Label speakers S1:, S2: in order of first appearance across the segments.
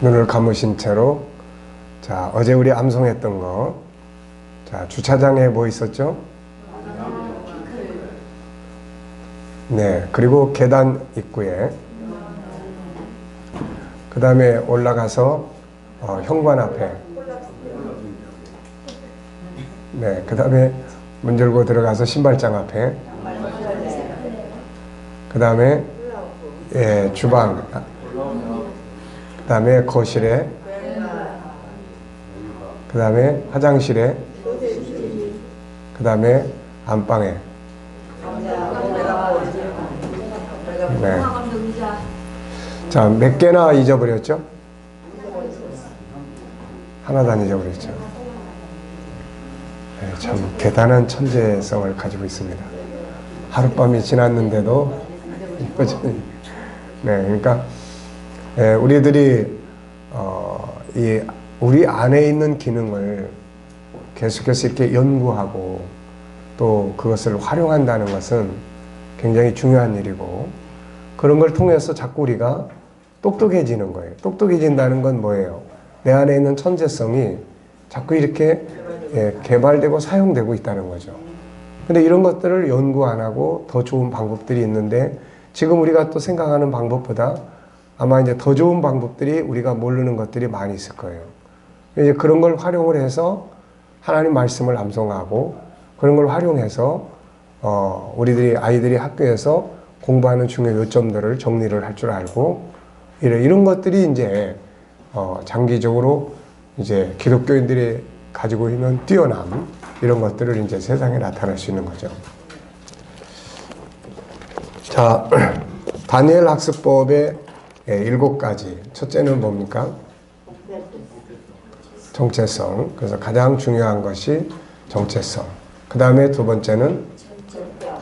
S1: 눈을 감으신 채로 자 어제 우리 암송했던 거. 자 주차장에 뭐 있었죠? 네 그리고 계단 입구에 그 다음에 올라가서 어, 현관 앞에 네 그 다음에 문 열고 들어가서 신발장 앞에 그 다음에 예 주방 그 다음에 거실에 그 다음에 화장실에 그 다음에 안방에 네. 자, 몇 개나 잊어버렸죠? 하나도 안 잊어버렸죠. 네, 참 대단한 천재성을 가지고 있습니다. 하룻밤이 지났는데도 네, 그러니까 예, 우리들이 어, 이 우리 안에 있는 기능을 계속해서 이렇게 연구하고 또 그것을 활용한다는 것은 굉장히 중요한 일이고 그런 걸 통해서 자꾸 우리가 똑똑해지는 거예요. 똑똑해진다는 건 뭐예요? 내 안에 있는 천재성이 자꾸 이렇게 예, 개발되고 사용되고 있다는 거죠. 근데 이런 것들을 연구 안 하고 더 좋은 방법들이 있는데 지금 우리가 또 생각하는 방법보다 아마 이제 더 좋은 방법들이 우리가 모르는 것들이 많이 있을 거예요. 이제 그런 걸 활용을 해서 하나님 말씀을 암송하고 그런 걸 활용해서 어, 우리들이 아이들이 학교에서 공부하는 중요 요점들을 정리를 할 줄 알고 이런 이런 것들이 이제 어, 장기적으로 이제 기독교인들이 가지고 있는 뛰어남 이런 것들을 이제 세상에 나타낼 수 있는 거죠. 자, 다니엘 학습법의 예, 일곱 가지. 첫째는 뭡니까? 정체성. 그래서 가장 중요한 것이 정체성. 그 다음에 두 번째는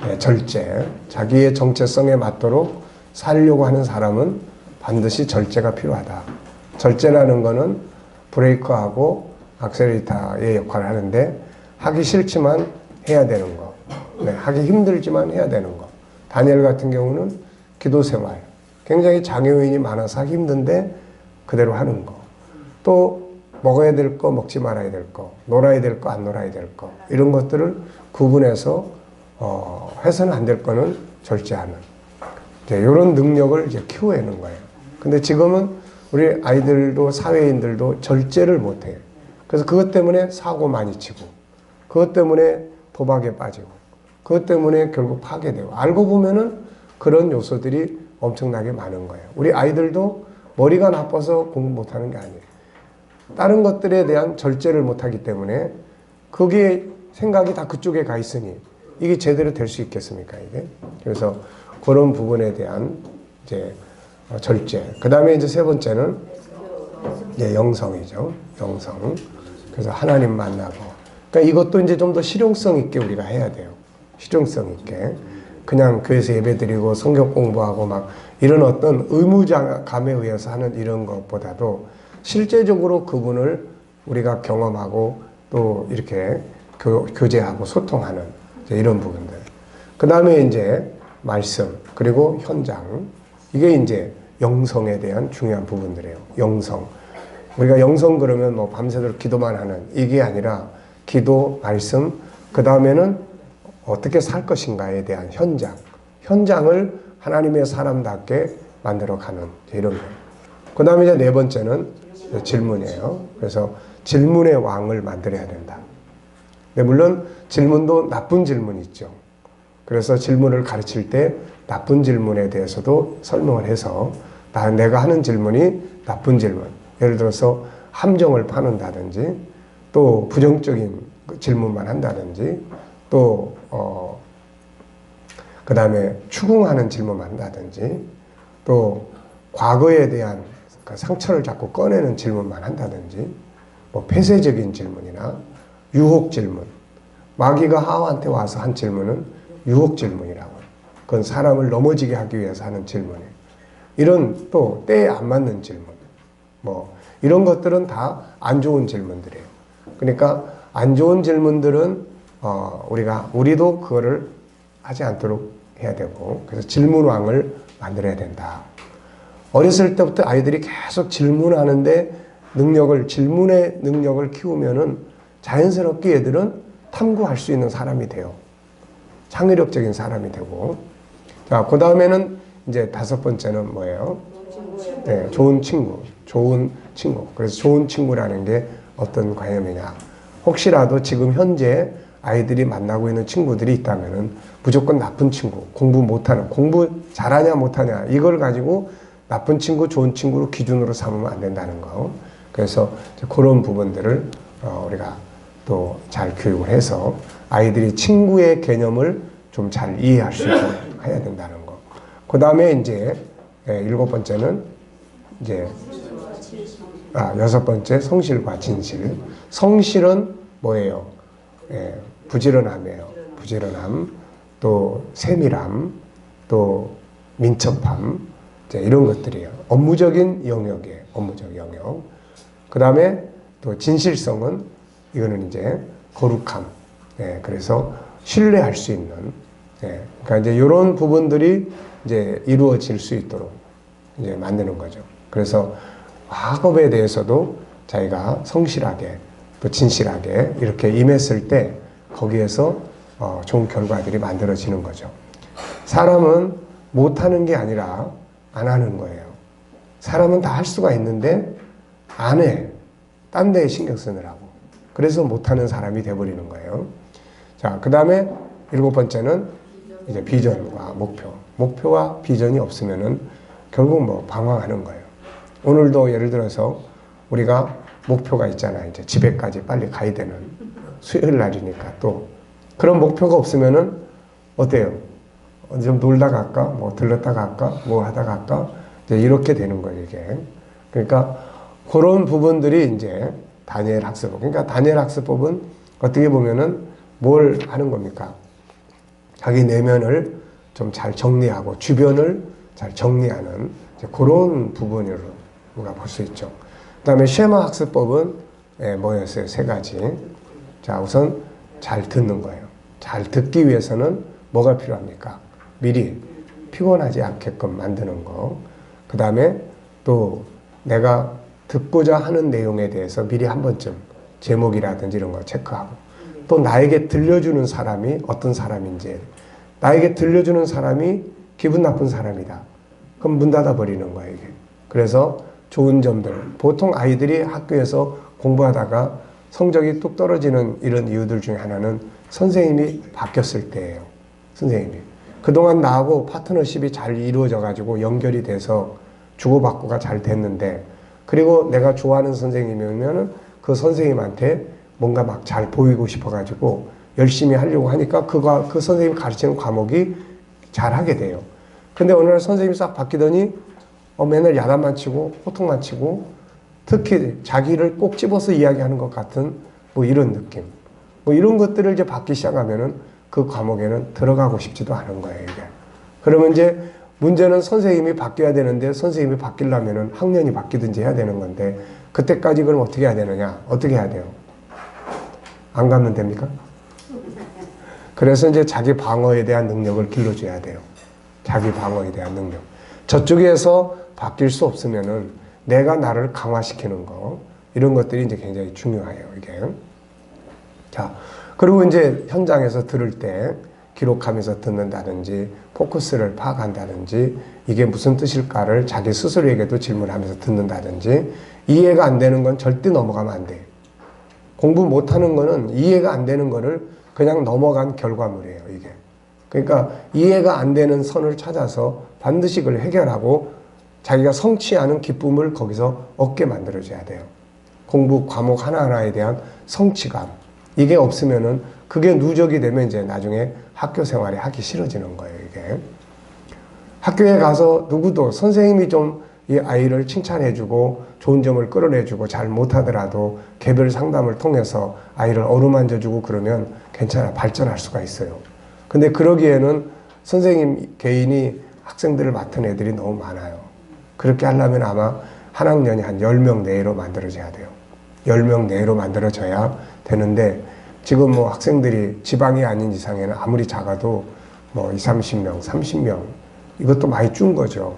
S1: 예, 절제. 자기의 정체성에 맞도록 살려고 하는 사람은 반드시 절제가 필요하다. 절제라는 것은 브레이크하고 악셀레이터의 역할을 하는데 하기 싫지만 해야 되는 거. 네, 하기 힘들지만 해야 되는 거. 다니엘 같은 경우는 기도 생활. 굉장히 장애요인이 많아서 하기 힘든데 그대로 하는 거. 또 먹어야 될 거, 먹지 말아야 될 거, 놀아야 될 거, 안 놀아야 될 거. 이런 것들을 구분해서 어, 해서는 안 될 거는 절제하는. 이제 이런 능력을 이제 키워내는 거예요. 근데 지금은 우리 아이들도 사회인들도 절제를 못 해요. 그래서 그것 때문에 사고 많이 치고, 그것 때문에 도박에 빠지고, 그것 때문에 결국 파괴되고, 알고 보면은 그런 요소들이 엄청나게 많은 거예요. 우리 아이들도 머리가 나빠서 공부 못하는 게 아니에요. 다른 것들에 대한 절제를 못하기 때문에 그게 생각이 다 그쪽에 가 있으니 이게 제대로 될 수 있겠습니까 이게? 그래서 그런 부분에 대한 이제 절제. 그 다음에 이제 세 번째는 이제 영성이죠. 영성. 그래서 하나님 만나고. 그러니까 이것도 이제 좀 더 실용성 있게 우리가 해야 돼요. 실용성 있게. 그냥 교회에서 예배드리고 성경 공부하고 막 이런 어떤 의무감에 의해서 하는 이런 것보다도 실제적으로 그분을 우리가 경험하고 또 이렇게 교, 교제하고 소통하는 이런 부분들. 그 다음에 이제 말씀 그리고 현장 이게 이제 영성에 대한 중요한 부분들이에요. 영성. 우리가 영성 그러면 뭐 밤새도록 기도만 하는 이게 아니라 기도, 말씀, 그 다음에는 어떻게 살 것인가에 대한 현장. 현장을 하나님의 사람답게 만들어가는 이런 거예요. 그 다음에 이제 네 번째는 질문이에요. 그래서 질문의 왕을 만들어야 된다. 네, 물론 질문도 나쁜 질문이 있죠. 그래서 질문을 가르칠 때 나쁜 질문에 대해서도 설명을 해서 나, 내가 하는 질문이 나쁜 질문. 예를 들어서 함정을 파는다든지 또 부정적인 질문만 한다든지 또, 어, 그 다음에 추궁하는 질문만 한다든지 또 과거에 대한 그 상처를 자꾸 꺼내는 질문만 한다든지 뭐 폐쇄적인 질문이나 유혹 질문. 마귀가 하와한테 와서 한 질문은 유혹 질문이라고. 그건 사람을 넘어지게 하기 위해서 하는 질문이에요. 이런 또 때에 안 맞는 질문. 뭐 이런 것들은 다 안 좋은 질문들이에요. 그러니까 안 좋은 질문들은 어 우리가 우리도 그거를 하지 않도록 해야 되고 그래서 질문왕을 만들어야 된다. 어렸을 때부터 아이들이 계속 질문하는데 능력을 질문의 능력을 키우면은 자연스럽게 얘들은 탐구할 수 있는 사람이 돼요. 창의력적인 사람이 되고. 자, 그 다음에는 이제 다섯 번째는 뭐예요? 네, 좋은 친구. 좋은 친구. 그래서 좋은 친구라는 게 어떤 개념이냐. 혹시라도 지금 현재 아이들이 만나고 있는 친구들이 있다면은 무조건 나쁜 친구, 공부 못하는, 공부 잘하냐 못하냐, 이걸 가지고 나쁜 친구, 좋은 친구로 기준으로 삼으면 안 된다는 거. 그래서 그런 부분들을 어, 우리가 또 잘 교육을 해서 아이들이 친구의 개념을 좀 잘 이해할 수 있도록 해야 된다는 거. 그 다음에 이제 예, 일곱 번째는 이제 아, 여섯 번째 성실과 진실. 성실은 뭐예요? 예, 부지런함이에요. 부지런함, 또 세밀함, 또 민첩함, 이런 것들이에요. 업무적인 영역이에요. 업무적 영역. 그 다음에 또 진실성은 이거는 이제 거룩함. 예, 그래서 신뢰할 수 있는. 예, 그러니까 이제 이런 부분들이 이제 이루어질 수 있도록 이제 만드는 거죠. 그래서 학업에 대해서도 자기가 성실하게 또 진실하게 이렇게 임했을 때 거기에서 어, 좋은 결과들이 만들어지는 거죠. 사람은 못하는 게 아니라 안 하는 거예요. 사람은 다 할 수가 있는데 안 해. 딴 데에 신경 쓰느라고. 그래서 못하는 사람이 돼버리는 거예요. 자, 그 다음에 일곱 번째는 이제 비전과 목표. 목표와 비전이 없으면은 결국 뭐 방황하는 거예요. 오늘도 예를 들어서 우리가 목표가 있잖아요. 이제 집에까지 빨리 가야 되는 수요일 날이니까 또 그런 목표가 없으면은 어때요? 좀 놀다 갈까? 뭐 들렀다 갈까? 뭐 하다 갈까? 이렇게 되는 거예요, 이게. 그러니까 그런 부분들이 이제 다니엘 학습법. 그러니까 다니엘 학습법은 어떻게 보면은 뭘 하는 겁니까? 자기 내면을 좀 잘 정리하고 주변을 잘 정리하는 그런 부분으로 우리가 볼 수 있죠. 그 다음에 쉐마 학습법은 예, 뭐였어요? 세 가지. 자, 우선 잘 듣는 거예요. 잘 듣기 위해서는 뭐가 필요합니까? 미리 피곤하지 않게끔 만드는 거. 그 다음에 또 내가 듣고자 하는 내용에 대해서 미리 한 번쯤 제목이라든지 이런 거 체크하고 또 나에게 들려주는 사람이 어떤 사람인지 나에게 들려주는 사람이 기분 나쁜 사람이다. 그럼 문 닫아버리는 거예요. 그래서 좋은 점들. 보통 아이들이 학교에서 공부하다가 성적이 뚝 떨어지는 이런 이유들 중에 하나는 선생님이 바뀌었을 때예요. 선생님이. 그동안 나하고 파트너십이 잘 이루어져 가지고 연결이 돼서 주고받고가 잘 됐는데 그리고 내가 좋아하는 선생님이면은 그 선생님한테 뭔가 막 잘 보이고 싶어 가지고 열심히 하려고 하니까 그가 그 선생님 가르치는 과목이 잘 하게 돼요. 근데 어느 날 선생님이 싹 바뀌더니 어, 맨날 야단만 치고 호통만 치고 특히 자기를 꼭 집어서 이야기하는 것 같은 뭐 이런 느낌. 뭐 이런 것들을 이제 받기 시작하면은 그 과목에는 들어가고 싶지도 않은 거예요, 이게. 그러면 이제 문제는 선생님이 바뀌어야 되는데 선생님이 바뀌려면은 학년이 바뀌든지 해야 되는 건데 그때까지 그럼 어떻게 해야 되느냐? 어떻게 해야 돼요? 안 가면 됩니까? 그래서 이제 자기 방어에 대한 능력을 길러줘야 돼요. 자기 방어에 대한 능력. 저쪽에서 바뀔 수 없으면은 내가 나를 강화시키는 거 이런 것들이 이제 굉장히 중요해요. 이게 자 그리고 이제 현장에서 들을 때 기록하면서 듣는다든지 포커스를 파악한다든지 이게 무슨 뜻일까를 자기 스스로에게도 질문하면서 듣는다든지 이해가 안 되는 건 절대 넘어가면 안 돼. 공부 못하는 거는 이해가 안 되는 거를 그냥 넘어간 결과물이에요. 이게 그러니까 이해가 안 되는 선을 찾아서 반드시 그걸 해결하고 자기가 성취하는 기쁨을 거기서 얻게 만들어줘야 돼요. 공부 과목 하나하나에 대한 성취감. 이게 없으면은 그게 누적이 되면 이제 나중에 학교 생활이 하기 싫어지는 거예요, 이게. 학교에 가서 누구도 선생님이 좀 이 아이를 칭찬해주고 좋은 점을 끌어내주고 잘 못하더라도 개별 상담을 통해서 아이를 어루만져주고 그러면 괜찮아, 발전할 수가 있어요. 근데 그러기에는 선생님 개인이 학생들을 맡은 애들이 너무 많아요. 그렇게 하려면 아마 한 학년이 한 10명 내로 만들어져야 돼요. 10명 내로 만들어져야 되는데 지금 뭐 학생들이 지방이 아닌 이상에는 아무리 작아도 뭐 2, 30명, 30명 이것도 많이 준 거죠.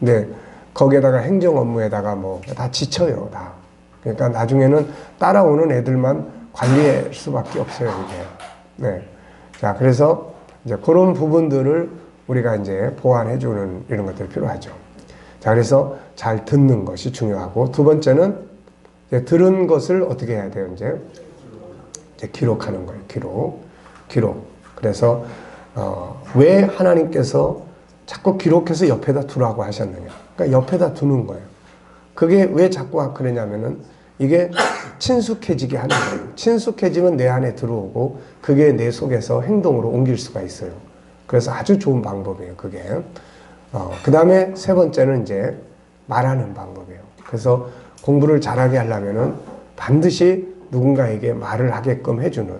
S1: 근데 거기에다가 행정 업무에다가 뭐 다 지쳐요, 다. 그러니까 나중에는 따라오는 애들만 관리할 수밖에 없어요, 이게. 네. 자, 그래서 이제 그런 부분들을 우리가 이제 보완해주는 이런 것들이 필요하죠. 자, 그래서 잘 듣는 것이 중요하고 두 번째는 들은 것을 어떻게 해야 돼요, 이제? 이제 기록하는 거예요, 기록. 기록. 그래서, 어, 왜 하나님께서 자꾸 기록해서 옆에다 두라고 하셨느냐. 그러니까 옆에다 두는 거예요. 그게 왜 자꾸 그러냐면은 이게 친숙해지게 하는 거예요. 친숙해지면 내 안에 들어오고 그게 내 속에서 행동으로 옮길 수가 있어요. 그래서 아주 좋은 방법이에요, 그게. 어, 그 다음에 세 번째는 이제 말하는 방법이에요. 그래서 공부를 잘하게 하려면은 반드시 누군가에게 말을 하게끔 해주는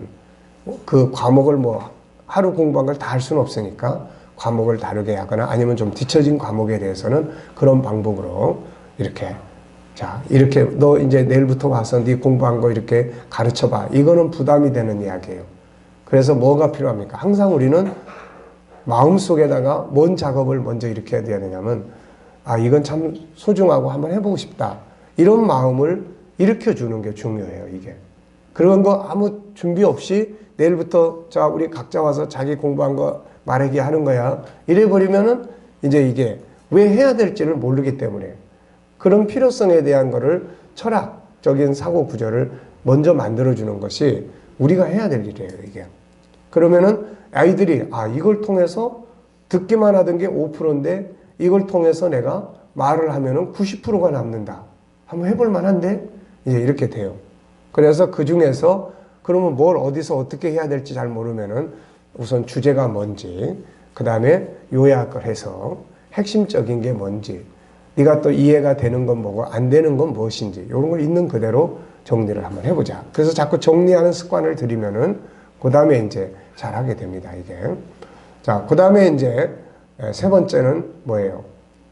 S1: 그 과목을 뭐 하루 공부한 걸 다 할 수는 없으니까 과목을 다르게 하거나 아니면 좀 뒤처진 과목에 대해서는 그런 방법으로 이렇게 자 이렇게 너 이제 내일부터 와서 네 공부한 거 이렇게 가르쳐 봐. 이거는 부담이 되는 이야기예요. 그래서 뭐가 필요합니까? 항상 우리는 마음속에다가 뭔 작업을 먼저 이렇게 해야 되느냐면 아 이건 참 소중하고 한번 해보고 싶다. 이런 마음을 일으켜 주는 게 중요해요 이게. 그런 거 아무 준비 없이 내일부터 자 우리 각자 와서 자기 공부한 거 말하기 하는 거야. 이래 버리면은 이제 이게 왜 해야 될지를 모르기 때문에 그런 필요성에 대한 거를 철학적인 사고 구조를 먼저 만들어 주는 것이 우리가 해야 될 일이에요 이게. 그러면은 아이들이 아 이걸 통해서 듣기만 하던 게 5%인데 이걸 통해서 내가 말을 하면은 90%가 남는다. 한번 해볼 만한데 이제 이렇게 돼요. 그래서 그 중에서 그러면 뭘 어디서 어떻게 해야 될지 잘 모르면은 우선 주제가 뭔지 그 다음에 요약을 해서 핵심적인 게 뭔지 네가 또 이해가 되는 건 뭐고 안 되는 건 무엇인지 이런 걸 있는 그대로 정리를 한번 해보자. 그래서 자꾸 정리하는 습관을 들이면은 그 다음에 이제 잘 하게 됩니다, 이게. 자, 그 다음에 이제 세 번째는 뭐예요?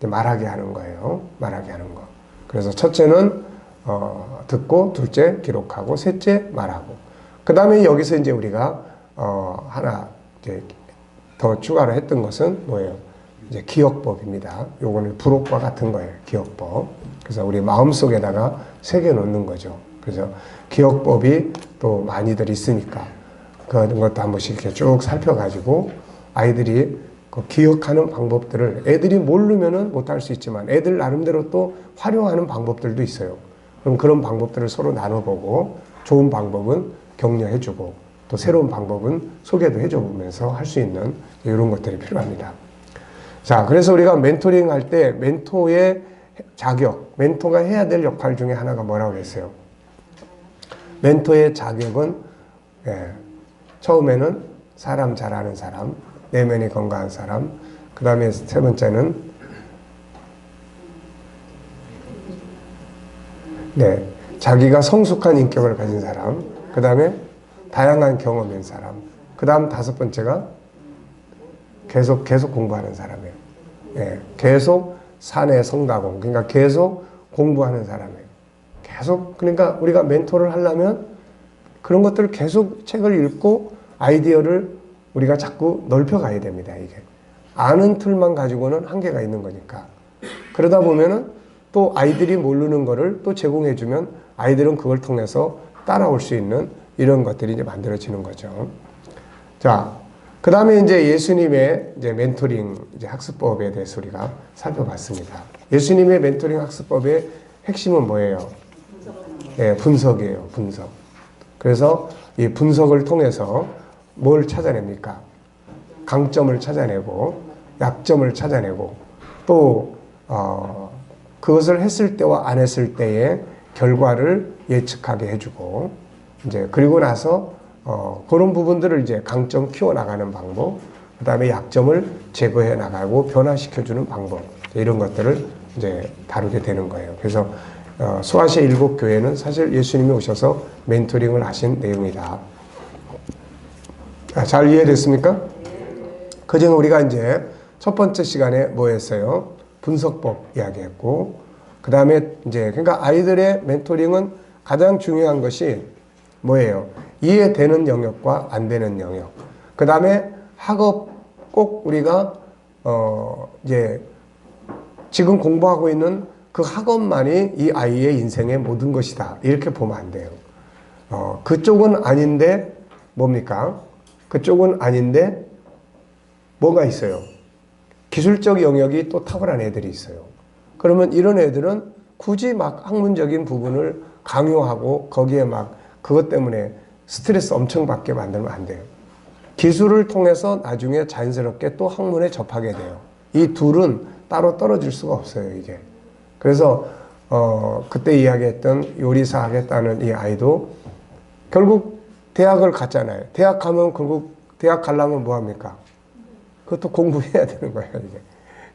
S1: 말하게 하는 거예요. 말하게 하는 거. 그래서 첫째는 어, 듣고, 둘째 기록하고, 셋째 말하고. 그 다음에 여기서 이제 우리가 어, 하나 이제 더 추가로 했던 것은 뭐예요? 이제 기억법입니다. 요거는 부록과 같은 거예요. 기억법. 그래서 우리 마음속에다가 새겨 놓는 거죠. 그래서 기억법이 또 많이들 있으니까 그런 것도 한 번씩 이렇게 쭉 살펴가지고 아이들이 그 기억하는 방법들을 애들이 모르면은 못할 수 있지만 애들 나름대로 또 활용하는 방법들도 있어요. 그럼 그런 방법들을 서로 나눠보고 좋은 방법은 격려해주고 또 새로운 방법은 소개도 해줘 보면서 할 수 있는 이런 것들이 필요합니다. 자, 그래서 우리가 멘토링 할 때 멘토의 자격, 멘토가 해야 될 역할 중에 하나가 뭐라고 했어요? 멘토의 자격은 예, 처음에는 사람 잘 아는 사람, 내면이 건강한 사람, 그 다음에 세 번째는 네, 자기가 성숙한 인격을 가진 사람, 그 다음에 다양한 경험인 사람, 그 다음 다섯 번째가 계속 계속 공부하는 사람이에요. 예, 계속 산의 성가공, 그러니까 계속 공부하는 사람이에요. 계속 그러니까 우리가 멘토를 하려면 그런 것들을 계속 책을 읽고 아이디어를 우리가 자꾸 넓혀가야 됩니다. 이게 아는 틀만 가지고는 한계가 있는 거니까 그러다 보면은 또 아이들이 모르는 거를 또 제공해주면 아이들은 그걸 통해서 따라올 수 있는 이런 것들이 이제 만들어지는 거죠. 자, 그 다음에 이제 예수님의 이제 멘토링 이제 학습법에 대해서 우리가 살펴봤습니다. 예수님의 멘토링 학습법의 핵심은 뭐예요? 예, 분석이에요. 분석. 그래서 이 분석을 통해서 뭘 찾아냅니까? 강점을 찾아내고 약점을 찾아내고 또 어, 그것을 했을 때와 안 했을 때의 결과를 예측하게 해주고 이제 그리고 나서 어, 그런 부분들을 이제 강점 키워 나가는 방법, 그 다음에 약점을 제거해 나가고 변화시켜주는 방법 이런 것들을 이제 다루게 되는 거예요. 그래서 어, 소아시아 일곱 교회는 사실 예수님이 오셔서 멘토링을 하신 내용이다. 아, 잘 이해됐습니까? 그전 우리가 이제 첫 번째 시간에 뭐 했어요? 분석법 이야기했고, 그 다음에 이제 그러니까 아이들의 멘토링은 가장 중요한 것이 뭐예요? 이해되는 영역과 안 되는 영역. 그 다음에 학업 꼭 우리가 어 이제 지금 공부하고 있는 그 학업만이 이 아이의 인생의 모든 것이다. 이렇게 보면 안 돼요. 어, 그쪽은 아닌데 뭡니까? 그쪽은 아닌데 뭐가 있어요? 기술적 영역이 또 탁월한 애들이 있어요. 그러면 이런 애들은 굳이 막 학문적인 부분을 강요하고 거기에 막 그것 때문에 스트레스 엄청 받게 만들면 안 돼요. 기술을 통해서 나중에 자연스럽게 또 학문에 접하게 돼요. 이 둘은 따로 떨어질 수가 없어요, 이게. 그래서, 어, 그때 이야기했던 요리사 하겠다는 이 아이도 결국 대학을 갔잖아요. 대학 가면 결국 대학 가려면 뭐 합니까? 그것도 공부해야 되는 거예요, 이제.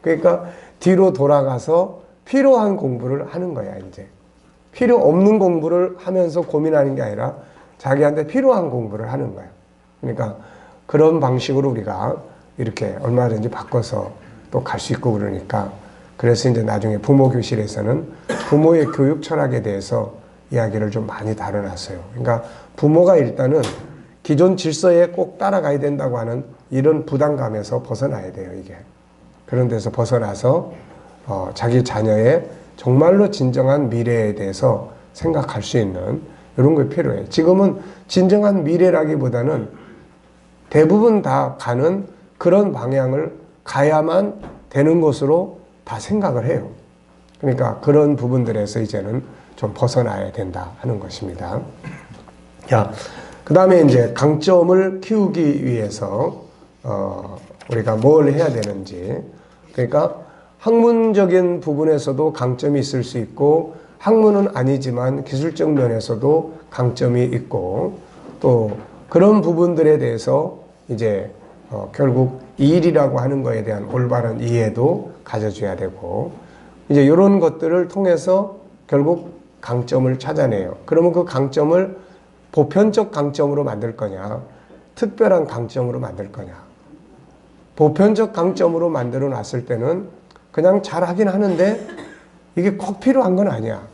S1: 그러니까 뒤로 돌아가서 필요한 공부를 하는 거야, 이제. 필요 없는 공부를 하면서 고민하는 게 아니라 자기한테 필요한 공부를 하는 거야. 그러니까 그런 방식으로 우리가 이렇게 얼마든지 바꿔서 또 갈 수 있고 그러니까 그래서 이제 나중에 부모 교실에서는 부모의 교육 철학에 대해서 이야기를 좀 많이 다뤄놨어요. 그러니까 부모가 일단은 기존 질서에 꼭 따라가야 된다고 하는 이런 부담감에서 벗어나야 돼요, 이게. 그런 데서 벗어나서 어, 자기 자녀의 정말로 진정한 미래에 대해서 생각할 수 있는 이런 게 필요해요. 지금은 진정한 미래라기보다는 대부분 다 가는 그런 방향을 가야만 되는 것으로 다 생각을 해요. 그러니까 그런 부분들에서 이제는 좀 벗어나야 된다 하는 것입니다. 자, 그 다음에 이제 강점을 키우기 위해서, 어, 우리가 뭘 해야 되는지. 그러니까 학문적인 부분에서도 강점이 있을 수 있고, 학문은 아니지만 기술적 면에서도 강점이 있고, 또 그런 부분들에 대해서 이제 어, 결국 일이라고 하는 것에 대한 올바른 이해도 가져줘야 되고 이제 이런 것들을 통해서 결국 강점을 찾아내요. 그러면 그 강점을 보편적 강점으로 만들 거냐, 특별한 강점으로 만들 거냐. 보편적 강점으로 만들어 놨을 때는 그냥 잘 하긴 하는데 이게 꼭 필요한 건 아니야.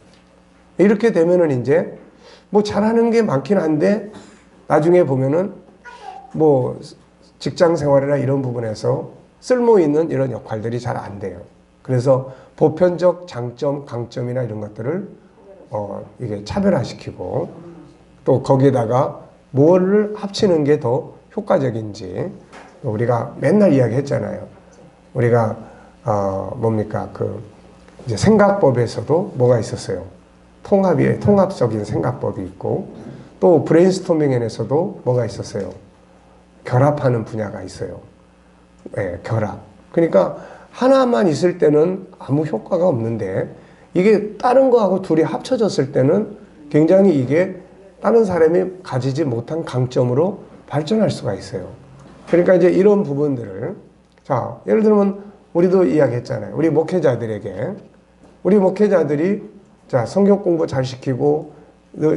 S1: 이렇게 되면은 이제 뭐 잘하는 게 많긴 한데 나중에 보면은 뭐 직장 생활이나 이런 부분에서 쓸모 있는 이런 역할들이 잘 안 돼요. 그래서 보편적 장점, 강점이나 이런 것들을 어 이게 차별화시키고 또 거기에다가 뭐를 합치는 게 더 효과적인지 우리가 맨날 이야기했잖아요. 우리가 어 뭡니까 그 이제 생각법에서도 뭐가 있었어요. 통합이 통합적인 생각법이 있고 또 브레인스토밍에서도 뭐가 있었어요. 결합하는 분야가 있어요. 네, 결합. 그러니까 하나만 있을 때는 아무 효과가 없는데 이게 다른 거하고 둘이 합쳐졌을 때는 굉장히 이게 다른 사람이 가지지 못한 강점으로 발전할 수가 있어요. 그러니까 이제 이런 부분들을 자 예를 들면 우리도 이야기했잖아요. 우리 목회자들에게 우리 목회자들이 자 성경 공부 잘 시키고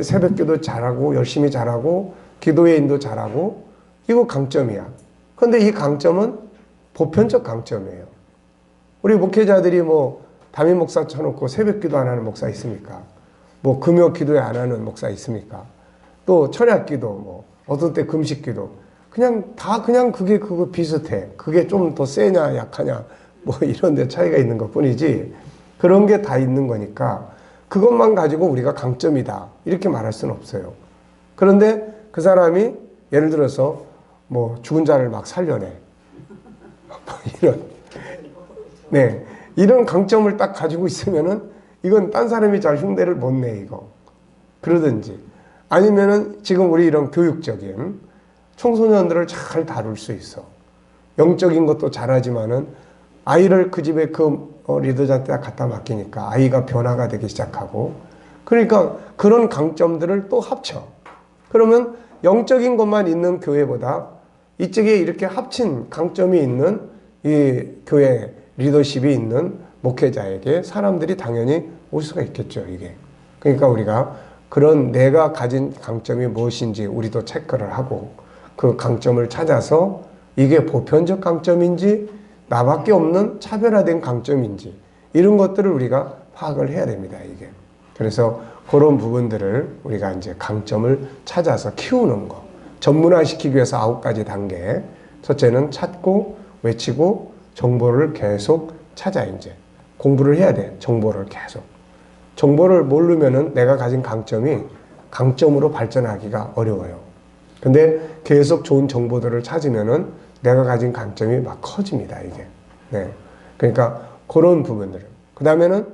S1: 새벽 기도 잘하고 열심히 잘하고 기도의 인도 잘하고 이거 강점이야. 근데 이 강점은 보편적 강점이에요. 우리 목회자들이 뭐 담임 목사 쳐놓고 새벽 기도 안 하는 목사 있습니까? 뭐 금요 기도에 안 하는 목사 있습니까? 또 철야 기도, 뭐 어떤 때 금식 기도. 그냥 다 그냥 그게 그거 비슷해. 그게 좀 더 세냐 약하냐 뭐 이런 데 차이가 있는 것 뿐이지 그런 게 다 있는 거니까 그것만 가지고 우리가 강점이다 이렇게 말할 수는 없어요. 그런데 그 사람이 예를 들어서 뭐 죽은 자를 막 살려내. 뭐 이런. 네. 이런 강점을 딱 가지고 있으면은 이건 딴 사람이 잘 흉내를 못 내, 이거. 그러든지. 아니면은 지금 우리 이런 교육적인 청소년들을 잘 다룰 수 있어. 영적인 것도 잘하지만은 아이를 그 집에 그 어, 리더자한테 갖다 맡기니까 아이가 변화가 되기 시작하고 그러니까 그런 강점들을 또 합쳐. 그러면 영적인 것만 있는 교회보다 이쪽에 이렇게 합친 강점이 있는 이 교회 리더십이 있는 목회자에게 사람들이 당연히 올 수가 있겠죠, 이게. 그러니까 우리가 그런 내가 가진 강점이 무엇인지 우리도 체크를 하고 그 강점을 찾아서 이게 보편적 강점인지 나밖에 없는 차별화된 강점인지 이런 것들을 우리가 파악을 해야 됩니다, 이게. 그래서 그런 부분들을 우리가 이제 강점을 찾아서 키우는 거. 전문화시키기 위해서 아홉 가지 단계. 첫째는 찾고 외치고 정보를 계속 찾아 이제. 공부를 해야 돼. 정보를 계속. 정보를 모르면은 내가 가진 강점이 강점으로 발전하기가 어려워요. 근데 계속 좋은 정보들을 찾으면은 내가 가진 강점이 막 커집니다, 이게. 네. 그러니까 그런 부분들. 그 다음에는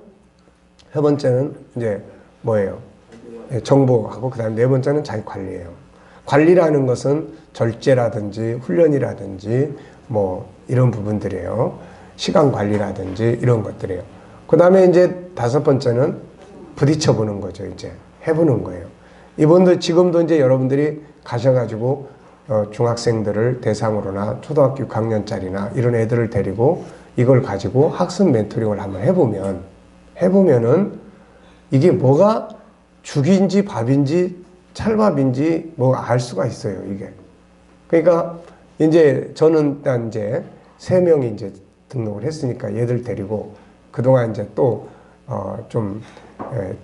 S1: 세 번째는 이제 뭐예요? 예, 정보하고 그 다음에 네 번째는 자기 관리예요. 관리라는 것은 절제라든지 훈련이라든지 뭐 이런 부분들이에요. 시간 관리라든지 이런 것들이에요. 그 다음에 이제 다섯 번째는 부딪혀 보는 거죠. 이제 해보는 거예요. 이분도 지금도 이제 여러분들이 가셔가지고 어, 중학생들을 대상으로나 초등학교 6학년짜리나 이런 애들을 데리고 이걸 가지고 학습 멘토링을 한번 해보면 해보면은 이게 뭐가 죽인지 밥인지 찰밥인지 뭐 알 수가 있어요 이게. 그러니까 이제 저는 일단 이제 세 명이 이제 등록을 했으니까 얘들 데리고 그동안 이제 또어좀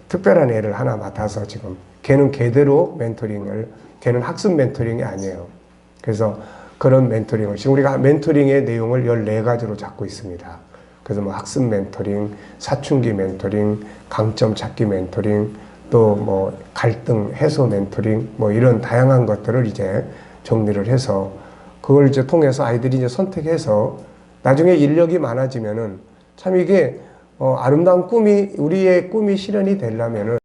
S1: 특별한 애를 하나 맡아서 지금 걔는 걔대로 멘토링을 걔는 학습 멘토링이 아니에요. 그래서 그런 멘토링을 지금 우리가 멘토링의 내용을 14가지로 잡고 있습니다. 그래서 뭐 학습 멘토링, 사춘기 멘토링, 강점 찾기 멘토링, 또 뭐 갈등 해소 멘토링, 뭐 이런 다양한 것들을 이제 정리를 해서 그걸 이제 통해서 아이들이 이제 선택해서 나중에 인력이 많아지면은 참 이게 어, 아름다운 꿈이 우리의 꿈이 실현이 되려면은